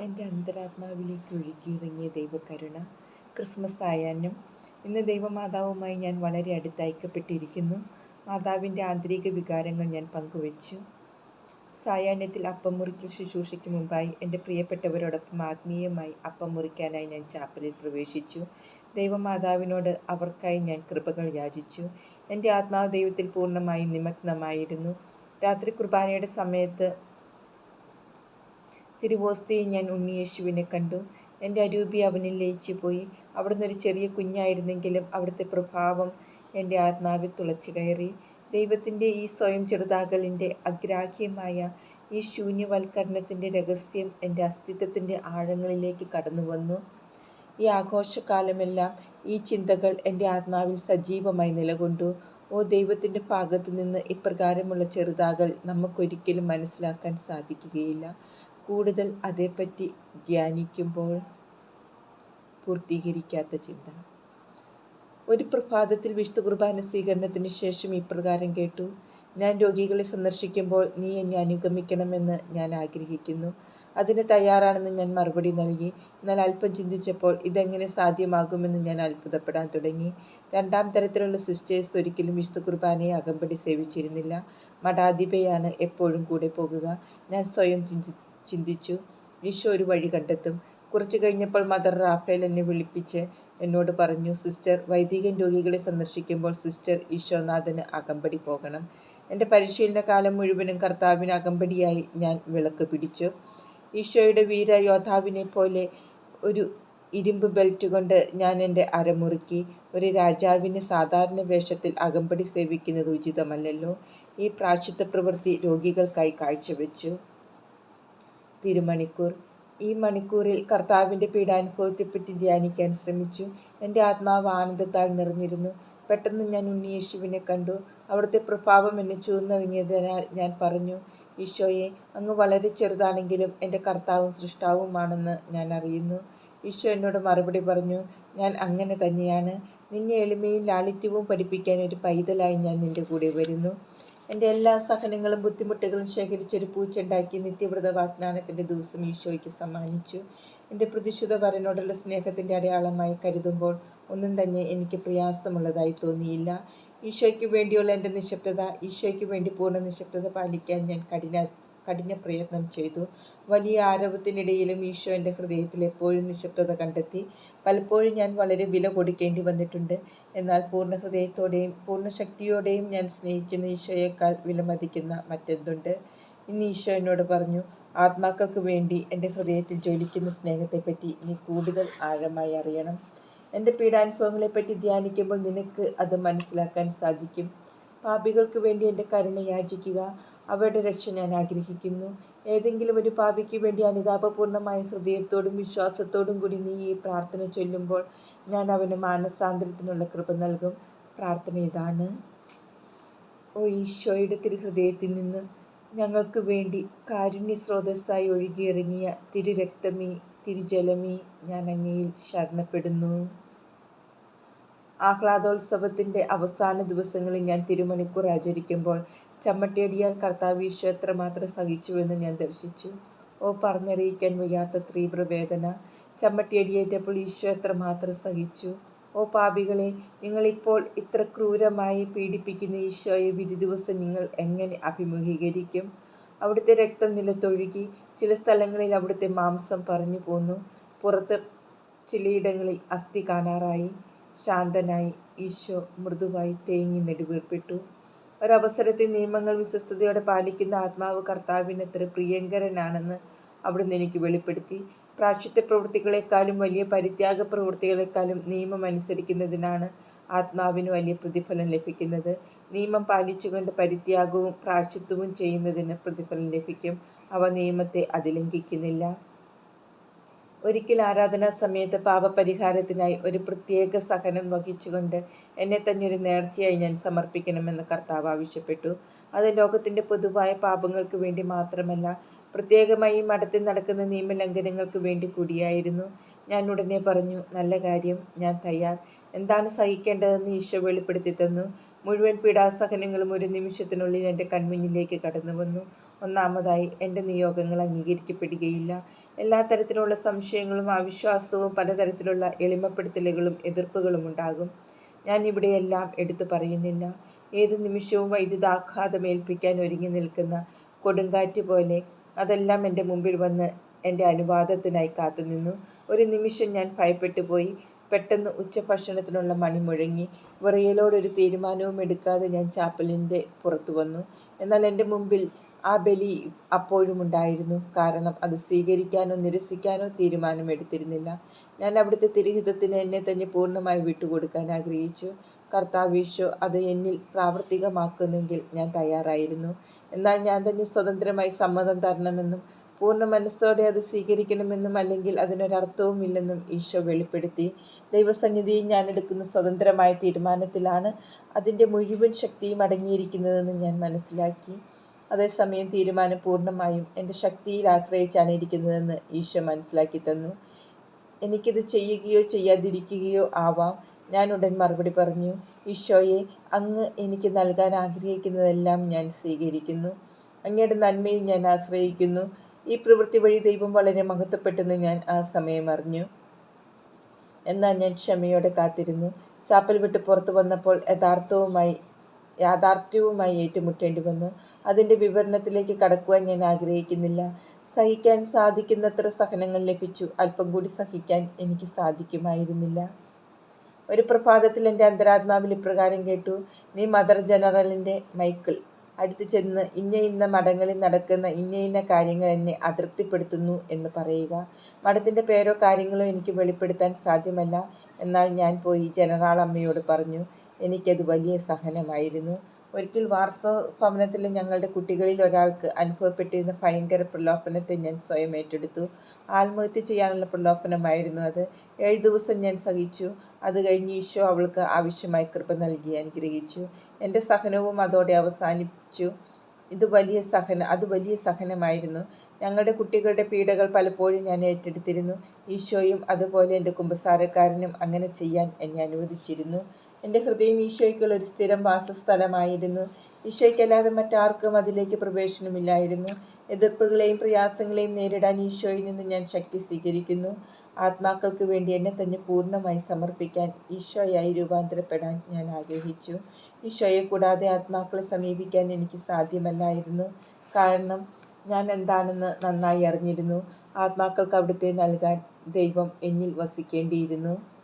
എന്റെ അന്തരാത്മാവിലേക്ക് ഒഴുകിയിറങ്ങിയ ദൈവകരുണ ക്രിസ്മസ് ആയാലും ഇന്ന് ദൈവമാതാവുമായി ഞാൻ വളരെ അടുത്തയക്കപ്പെട്ടിരിക്കുന്നു. മാതാവിന്റെ ആന്തരിക വികാരങ്ങൾ ഞാൻ പങ്കുവച്ചു. സായാഹ്നത്തിൽ അപ്പം മുറിക്കൽ ശുശ്രൂഷയ്ക്ക് മുമ്പായി എന്റെ പ്രിയപ്പെട്ടവരോടൊപ്പം ആത്മീയമായി അപ്പം മുറിക്കാനായി ഞാൻ ചാപ്പലിൽ പ്രവേശിച്ചു. ദൈവമാതാവിനോട് അവർക്കായി ഞാൻ കൃപകൾ യാചിച്ചു. എന്റെ ആത്മാവ് ദൈവത്തിൽ പൂർണമായി നിമഗ്നമായിരുന്നു. രാത്രി കുർബാനയുടെ സമയത്ത് തിരുവോസ്തയിൽ ഞാൻ ഉണ്ണിയേശുവിനെ കണ്ടു. എന്റെ അരൂപി അവനിൽ ലയിച്ചു പോയി അവിടുന്ന് ഒരു ചെറിയ കുഞ്ഞായിരുന്നെങ്കിലും അവിടുത്തെ പ്രഭാവം എന്റെ ആത്മാവിൽ തുളച്ചു കയറി. ദൈവത്തിന്റെ ഈ സ്വയം ചെറുതാകലിന്റെ അഗ്രാഹ്യമായ ഈ ശൂന്യവൽക്കരണത്തിന്റെ രഹസ്യം എന്റെ അസ്തിത്വത്തിന്റെ ആഴങ്ങളിലേക്ക് കടന്നു വന്നു ഈ ആഘോഷകാലമെല്ലാം ഈ ചിന്തകൾ എന്റെ ആത്മാവിൽ സജീവമായി നിലകൊണ്ടു. ഓ ദൈവത്തിന്റെ ഭാഗത്തു നിന്ന് ഇപ്രകാരമുള്ള ചെറുതാകൽ നമുക്കൊരിക്കലും മനസ്സിലാക്കാൻ സാധിക്കുകയില്ല. കൂടുതൽ അതേപ്പറ്റി ധ്യാനിക്കുമ്പോൾ പൂർത്തീകരിക്കാത്ത ചിന്ത. ഒരു പ്രഭാതത്തിൽ വിശുദ്ധ കുർബാന സ്വീകരണത്തിന് ശേഷം ഇപ്രകാരം കേട്ടു. ഞാൻ രോഗികളെ സന്ദർശിക്കുമ്പോൾ നീ എന്നെ അനുഗമിക്കണമെന്ന് ഞാൻ ആഗ്രഹിക്കുന്നു. അതിന് തയ്യാറാണെന്ന് ഞാൻ മറുപടി നൽകി. എന്നാൽ അല്പം ചിന്തിച്ചപ്പോൾ ഇതെങ്ങനെ സാധ്യമാകുമെന്ന് ഞാൻ അത്ഭുതപ്പെടാൻ തുടങ്ങി. രണ്ടാം തരത്തിലുള്ള സിസ്റ്റേഴ്സ് ഒരിക്കലും വിശുദ്ധ കുർബാനയെ അകമ്പടി സേവിച്ചിരുന്നില്ല. മഠാധിപയാണ് എപ്പോഴും കൂടെ പോകുക. ഞാൻ സ്വയം ചിന്തി ചിന്തിച്ചു. ഈശോ ഒരു വഴി കണ്ടെത്തും. കുറച്ചു കഴിഞ്ഞപ്പോൾ മദർ റാഫേൽ എന്നെ വിളിപ്പിച്ച് എന്നോട് പറഞ്ഞു സിസ്റ്റർ വൈദികൻ രോഗികളെ സന്ദർശിക്കുമ്പോൾ സിസ്റ്റർ ഈശോനാഥന് അകമ്പടി പോകണം. എന്റെ പരിശീലന കാലം മുഴുവനും കർത്താവിന് അകമ്പടിയായി ഞാൻ വിളക്ക് പിടിച്ചു. ഈശോയുടെ വീര യോദ്ധാവിനെ പോലെ ഒരു ഇരുമ്പ് ബെൽറ്റ് കൊണ്ട് ഞാൻ എന്റെ അരമുറുക്കി ഒരു രാജാവിന് സാധാരണ വേഷത്തിൽ അകമ്പടി സേവിക്കുന്നത് ഉചിതമല്ലല്ലോ. ഈ പ്രാശിത്വ പ്രവൃത്തി രോഗികൾക്കായി കാഴ്ചവെച്ചു. തിരുമണിക്കൂർ. ഈ മണിക്കൂറിൽ കർത്താവിന്റെ പീഡാനുഭവത്തെപ്പറ്റി ധ്യാനിക്കാൻ ശ്രമിച്ചു. എന്റെ ആത്മാവ് ആനന്ദത്താൽ നിറഞ്ഞിരുന്നു. പെട്ടെന്ന് ഞാൻ ഉണ്ണിയേശുവിനെ കണ്ടു. അവിടുത്തെ പ്രഭാവം എന്നെ ചൂർന്നറിഞ്ഞതിനാൽ ഞാൻ പറഞ്ഞു ഈശോയെ അങ്ങ് വളരെ ചെറുതാണെങ്കിലും എന്റെ കർത്താവും സൃഷ്ടാവുമാണെന്ന് ഞാൻ അറിയുന്നു. ഈശോ എന്നോട് മറുപടി പറഞ്ഞു ഞാൻ അങ്ങനെ തന്നെയാണ്. നിന്നെ എളിമയും ലാളിത്യവും പഠിപ്പിക്കാൻ ഒരു പൈതലായി ഞാൻ നിന്റെ കൂടെ വരുന്നു. എന്റെ എല്ലാ സഹനങ്ങളും ബുദ്ധിമുട്ടുകളും ശേഖരിച്ചൊരു പൂച്ചുണ്ടാക്കി നിത്യവ്രത വാഗ്ദാനത്തിന്റെ ദിവസം ഈശോയ്ക്ക് സമ്മാനിച്ചു. എന്റെ പ്രതിശുദ്ധ വരനോടുള്ള സ്നേഹത്തിന്റെ അടയാളമായി കരുതുമ്പോൾ ഒന്നും തന്നെ എനിക്ക് പ്രയാസമുള്ളതായി തോന്നിയില്ല. ഈശോയ്ക്ക് വേണ്ടിയുള്ള എന്റെ നിശബ്ദത ഈശോയ്ക്ക് വേണ്ടി പൂർണ നിശബ്ദത പാലിക്കാൻ ഞാൻ കഠിന കഠിന പ്രയത്നം ചെയ്തു. വലിയ ആരവത്തിനിടയിലും ഈശോ എന്റെ ഹൃദയത്തിൽ എപ്പോഴും നിശബ്ദത കണ്ടെത്തി. പലപ്പോഴും ഞാൻ വളരെ വില കൊടുക്കേണ്ടി വന്നിട്ടുണ്ട്. എന്നാൽ പൂർണ ഹൃദയത്തോടെയും പൂർണ ശക്തിയോടെയും ഞാൻ സ്നേഹിക്കുന്ന ഈശോയേക്കാൾ വിലമതിക്കുന്ന മറ്റെന്തുണ്ട്? ഇന്ന് ഈശോ എന്നോട് പറഞ്ഞു ആത്മാക്കൾക്ക് വേണ്ടി എന്റെ ഹൃദയത്തിൽ ജ്വലിക്കുന്ന സ്നേഹത്തെപ്പറ്റി നീ കൂടുതൽ ആഴമായി അറിയണം. എന്റെ പീഡാനുഭവങ്ങളെപ്പറ്റി ധ്യാനിക്കുമ്പോൾ നിനക്ക് അത് മനസ്സിലാക്കാൻ സാധിക്കും. പാപികൾക്ക് വേണ്ടി എന്റെ കരുണ യാചിക്കുക. അവരുടെ രക്ഷ ഞാൻ ആഗ്രഹിക്കുന്നു. ഏതെങ്കിലും ഒരു പാപിക്ക് വേണ്ടി അനുതാപപൂർണമായ ഹൃദയത്തോടും വിശ്വാസത്തോടും കൂടി നീ ഈ പ്രാർത്ഥന ചൊല്ലുമ്പോൾ ഞാൻ അവന് മാനസാന്തരത്തിനുള്ള കൃപ നൽകും. പ്രാർത്ഥന ഇതാണ്. ഓ ഈശോയുടെ തിരുഹൃദയത്തിൽ നിന്ന് ഞങ്ങൾക്ക് വേണ്ടി കാരുണ്യ സ്രോതസ്സായി ഒഴുകിയിറങ്ങിയ തിരുരക്തമേ തിരുജലമേ ഞാൻ അങ്ങയിൽ ശരണപ്പെടുന്നു. ആഹ്ലാദോത്സവത്തിന്റെ അവസാന ദിവസങ്ങളിൽ ഞാൻ തിരുമണിക്കൂർ ആചരിക്കുമ്പോൾ ചമ്മട്ടിയടിയാൽ കർത്താവ് ഈശോ എത്രമാത്രം സഹിച്ചുവെന്ന് ഞാൻ ദർശിച്ചു. ഓ പറഞ്ഞറിയിക്കാൻ വയ്യാത്ത തീവ്രവേദന ചമ്മട്ടിയടിയേറ്റപ്പോൾ ഈശോ എത്രമാത്രം സഹിച്ചു. ഓ പാപികളെ നിങ്ങളിപ്പോൾ ഇത്ര ക്രൂരമായി പീഡിപ്പിക്കുന്ന ഈശോയെ വിധി ദിവസം നിങ്ങൾ എങ്ങനെ അഭിമുഖീകരിക്കും? അവിടുത്തെ രക്തം നിലത്തൊഴുകി ചില സ്ഥലങ്ങളിൽ അവിടുത്തെ മാംസം പറഞ്ഞു പോന്നു പുറത്ത് ചിലയിടങ്ങളിൽ അസ്ഥി കാണാറായി. ശാന്തനായി ഈശോ മൃദുവായി തേങ്ങി നെടുവീർപ്പിട്ടു. ഒരവസരത്തിൽ നിയമങ്ങൾ വിശ്വസ്തയോടെ പാലിക്കുന്ന ആത്മാവ് കർത്താവിന് എത്ര പ്രിയങ്കരനാണെന്ന് അവിടുന്ന് എനിക്ക് വെളിപ്പെടുത്തി. പ്രാക്ഷിത്യ പ്രവൃത്തികളെക്കാളും വലിയ പരിത്യാഗ പ്രവൃത്തികളെക്കാളും നിയമം അനുസരിക്കുന്നതിനാണ് ആത്മാവിന് വലിയ പ്രതിഫലം ലഭിക്കുന്നത്. നിയമം പാലിച്ചുകൊണ്ട് പരിത്യാഗവും പ്രാക്ഷിത്വവും ചെയ്യുന്നതിന് പ്രതിഫലം ലഭിക്കും. അവ നിയമത്തെ അതിലംഘിക്കുന്നില്ല. ഒരിക്കൽ ആരാധനാ സമയത്ത് പാപപരിഹാരത്തിനായി ഒരു പ്രത്യേക സഹനം വഹിച്ചുകൊണ്ട് എന്നെ തന്നെ ഒരു നേർച്ചയായി ഞാൻ സമർപ്പിക്കണമെന്ന് കർത്താവ് ആവശ്യപ്പെട്ടു. അത് ലോകത്തിന്റെ പൊതുവായ പാപങ്ങൾക്ക് വേണ്ടി മാത്രമല്ല പ്രത്യേകമായി മഠത്തിൽ നടക്കുന്ന നിയമലംഘനങ്ങൾക്ക് വേണ്ടി കൂടിയായിരുന്നു. ഞാൻ ഉടനെ പറഞ്ഞു നല്ല കാര്യം ഞാൻ തയ്യാർ. എന്താണ് സഹിക്കേണ്ടതെന്ന് ഈശോ വെളിപ്പെടുത്തി തന്നു. മുഴുവൻ പീഡാസഹനങ്ങളും ഒരു നിമിഷത്തിനുള്ളിൽ എന്റെ കൺമുന്നിലേക്ക് കടന്നു വന്നു. ഒന്നാമതായി എന്റെ നിയോഗങ്ങൾ അംഗീകരിക്കപ്പെടുകയില്ല. എല്ലാ തരത്തിലുള്ള സംശയങ്ങളും അവിശ്വാസവും പലതരത്തിലുള്ള എളിമപ്പെടുത്തലുകളും എതിർപ്പുകളും ഉണ്ടാകും. ഞാൻ ഇവിടെയെല്ലാം എടുത്തു പറയുന്നില്ല. ഏത് നിമിഷവും വൈദ്യുതാഘാതമേൽപ്പിക്കാൻ ഒരുങ്ങി നിൽക്കുന്ന കൊടുങ്കാറ്റ് പോലെ അതെല്ലാം എന്റെ മുമ്പിൽ വന്ന് എന്റെ അനുവാദത്തിനായി കാത്തുനിന്നു. ഒരു നിമിഷം ഞാൻ ഭയപ്പെട്ടു പോയി പെട്ടെന്ന് ഉച്ചഭക്ഷണത്തിനുള്ള മണി മുഴങ്ങി വിറയലോടൊരു തീരുമാനവും എടുക്കാതെ ഞാൻ ചാപ്പലിന്റെ പുറത്തു വന്നു. എന്നാൽ എന്റെ മുമ്പിൽ ആ ബലി അപ്പോഴും ഉണ്ടായിരുന്നു. കാരണം അത് സ്വീകരിക്കാനോ നിരസിക്കാനോ തീരുമാനമെടുത്തിരുന്നില്ല ഞാൻ അവിടുത്തെ തിരഹിതത്തിന് എന്നെ തന്നെ പൂർണമായി വിട്ടുകൊടുക്കാൻ ആഗ്രഹിച്ചു. കർത്താവീശോ അത് എന്നിൽ പ്രാവർത്തികമാക്കുന്നെങ്കിൽ ഞാൻ തയ്യാറായിരുന്നു. എന്നാൽ ഞാൻ തന്നെ സ്വതന്ത്രമായി സമ്മതം തരണമെന്നും പൂർണ മനസ്സോടെ അത് സ്വീകരിക്കണമെന്നും അല്ലെങ്കിൽ അതിനൊരർത്ഥവുമില്ലെന്നും ഈശോ വെളിപ്പെടുത്തി. ദൈവസന്നിധിയിൽ ഞാൻ എടുക്കുന്ന സ്വതന്ത്രമായ തീരുമാനത്തിലാണ് അതിന്റെ മുഴുവൻ ശക്തിയും അടങ്ങിയിരിക്കുന്നതെന്ന് ഞാൻ മനസ്സിലാക്കി. അതേസമയം തീരുമാനം പൂർണമായും എന്റെ ശക്തിയിൽ ആശ്രയിച്ചാണ് ഇരിക്കുന്നതെന്ന് ഈശോ മനസ്സിലാക്കി തന്നു. എനിക്കിത് ചെയ്യുകയോ ചെയ്യാതിരിക്കുകയോ ആവാം. ഞാൻ ഉടൻ മറുപടി പറഞ്ഞു ഈശോയെ അങ്ങ് എനിക്ക് നൽകാൻ ആഗ്രഹിക്കുന്നതെല്ലാം ഞാൻ സ്വീകരിക്കുന്നു. അങ്ങയുടെ നന്മയും ഞാൻ ആശ്രയിക്കുന്നു. ഈ പ്രവൃത്തി വഴി ദൈവം വളരെ മഹത്വപ്പെട്ടെന്ന് ഞാൻ ആ സമയം അറിഞ്ഞു. എന്നാൽ ഞാൻ ക്ഷമയോടെ കാത്തിരുന്നു. ചാപ്പൽ വിട്ട് പുറത്തു വന്നപ്പോൾ യഥാർത്ഥവുമായി യാഥാർത്ഥ്യവുമായി ഏറ്റുമുട്ടേണ്ടി വന്നു. അതിന്റെ വിവരണത്തിലേക്ക് കടക്കുവാൻ ഞാൻ ആഗ്രഹിക്കുന്നില്ല. സഹിക്കാൻ സാധിക്കുന്നത്ര സഹനങ്ങൾ ലഭിച്ചു. അല്പം കൂടി സഹിക്കാൻ എനിക്ക് സാധിക്കുമായിരുന്നില്ല. ഒരു പ്രഭാതത്തിൽ എന്റെ അന്തരാത്മാവിൽ ഇപ്രകാരം കേട്ടു. നീ മദർ ജനറലിന്റെ മൈക്കിൾ അടുത്ത് ചെന്ന് ഇന്ന ഇന്ന മഠങ്ങളിൽ നടക്കുന്ന ഇന്ന ഇന്ന കാര്യങ്ങൾ എന്നെ അതൃപ്തിപ്പെടുത്തുന്നു എന്ന് പറയുക. മഠത്തിന്റെ പേരോ കാര്യങ്ങളോ എനിക്ക് വെളിപ്പെടുത്താൻ സാധ്യമല്ല. എന്നാൽ ഞാൻ പോയി ജനറാൾ അമ്മയോട് പറഞ്ഞു എനിക്കത് വലിയ സഹനമായിരുന്നു. ഒരിക്കൽ വാർസോ ഭവനത്തിൽ ഞങ്ങളുടെ കുട്ടികളിൽ ഒരാൾക്ക് അനുഭവപ്പെട്ടിരുന്ന ഭയങ്കര പ്രലോഭനത്തെ ഞാൻ സ്വയം ഏറ്റെടുത്തു. ആത്മഹത്യ ചെയ്യാനുള്ള പ്രലോഭനമായിരുന്നു അത്. ഏഴ് ദിവസം ഞാൻ സഹിച്ചു. അത് കഴിഞ്ഞ് ഈശോ അവൾക്ക് ആവശ്യമായ കൃപ നൽകി അനുഗ്രഹിച്ചു. എന്റെ സഹനവും അതോടെ അവസാനിച്ചു ഇത് വലിയ സഹന അത് വലിയ സഹനമായിരുന്നു. ഞങ്ങളുടെ കുട്ടികളുടെ പീഡകൾ പലപ്പോഴും ഞാൻ ഏറ്റെടുത്തിരുന്നു. ഈശോയും അതുപോലെ എന്റെ കുമ്പസാരക്കാരനും അങ്ങനെ ചെയ്യാൻ എന്നെ അനുവദിച്ചിരുന്നു. എന്റെ ഹൃദയം ഈശോയ്ക്കുള്ള ഒരു സ്ഥിരം വാസസ്ഥലമായിരുന്നു. ഈശോയ്ക്കല്ലാതെ മറ്റാർക്കും അതിലേക്ക് പ്രവേശനമില്ലായിരുന്നു. എതിർപ്പുകളെയും പ്രയാസങ്ങളെയും നേരിടാൻ ഈശോയിൽ നിന്ന് ഞാൻ ശക്തി സ്വീകരിക്കുന്നു. ആത്മാക്കൾക്ക് വേണ്ടി എന്നെ തന്നെ പൂർണമായി സമർപ്പിക്കാൻ ഈശോയായി രൂപാന്തരപ്പെടാൻ ഞാൻ ആഗ്രഹിച്ചു. ഈശോയെ കൂടാതെ ആത്മാക്കളെ സമീപിക്കാൻ എനിക്ക് സാധ്യമല്ലായിരുന്നു. കാരണം ഞാൻ എന്താണെന്ന് നന്നായി അറിഞ്ഞിരുന്നു. ആത്മാക്കൾക്ക് അവിടുത്തെ നൽകാൻ ദൈവം എന്നിൽ വസിക്കേണ്ടിയിരുന്നു.